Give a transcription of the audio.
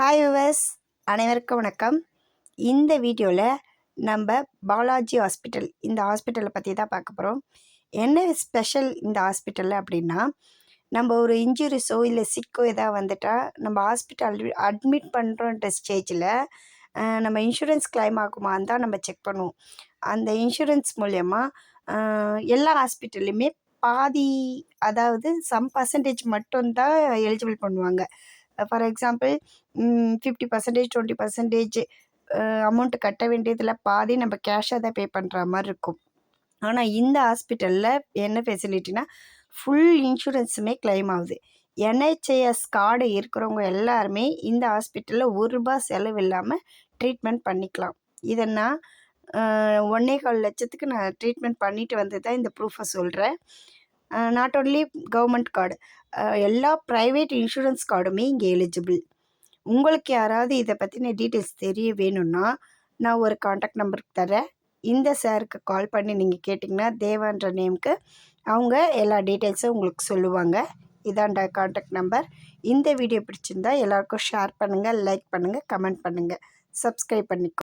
Hi viewers அனைவருக்கும் வணக்கம். இந்த வீடியோவில் நம்ம பாலாஜி ஹாஸ்பிட்டல் இந்த ஹாஸ்பிட்டலை பற்றி தான் பார்க்க போகிறோம் என்ன ஸ்பெஷல் இந்த ஹாஸ்பிட்டலில் அப்படின்னா நம்ம ஒரு இன்ஜுரிஸோ இல்லை சிக்கோ எதாவது வந்துட்டால் நம்ம ஹாஸ்பிட்டல் அட்மிட் பண்ணுறோன்ற ஸ்டேஜில் நம்ம இன்சூரன்ஸ் கிளைம் ஆகுமான்னு தான் நம்ம செக் பண்ணுவோம். அந்த இன்சூரன்ஸ் மூலயமா எல்லா ஹாஸ்பிட்டல்லையுமே பாதி அதாவது சம் பர்சன்டேஜ் மட்டும்தான் எலிஜிபிள் பண்ணுவாங்க. For example fifty percentage twenty percentage amount கட்ட வேண்டியதில் பாதி நம்ம கேஷாக தான் பே பண்ணுற மாதிரி இருக்கும். ஆனால் இந்த ஹாஸ்பிட்டலில் என்ன ஃபெசிலிட்டினா ஃபுல் இன்சூரன்ஸுமே கிளைம் ஆகுது. என்ஹெச்ஏஎஸ் கார்டு இருக்கிறவங்க எல்லாருமே இந்த ஹாஸ்பிட்டலில் ஒரு ரூபா செலவு இல்லாமல் ட்ரீட்மெண்ட் பண்ணிக்கலாம். இதை நான் ஒன்றே கால் லட்சத்துக்கு நான் ட்ரீட்மெண்ட் பண்ணிட்டு வந்து தான் இந்த ப்ரூஃபை சொல்கிறேன் நாட் ஓன்லி கவர்மெண்ட் கார்டு எல்லா ப்ரைவேட் இன்சூரன்ஸ் கார்டுமே இங்கே எலிஜிபிள் உங்களுக்கு யாராவது இதை பற்றின டீட்டெயில்ஸ் தெரிய வேணும்னா நான் ஒரு காண்டாக்ட் நம்பருக்கு தரேன் இந்த சாருக்கு கால் பண்ணி நீங்கள் கேட்டிங்கன்னா தேவான்ற நேமுக்கு அவங்க எல்லா டீட்டெயில்ஸும் உங்களுக்கு சொல்லுவாங்க. இதாண்ட காண்டாக்ட் நம்பர் இந்த வீடியோ பிடிச்சிருந்தா எல்லாருக்கும் ஷேர் பண்ணுங்கள் லைக் பண்ணுங்கள் கமெண்ட் பண்ணுங்கள் சப்ஸ்கிரைப் பண்ணிக்கோ.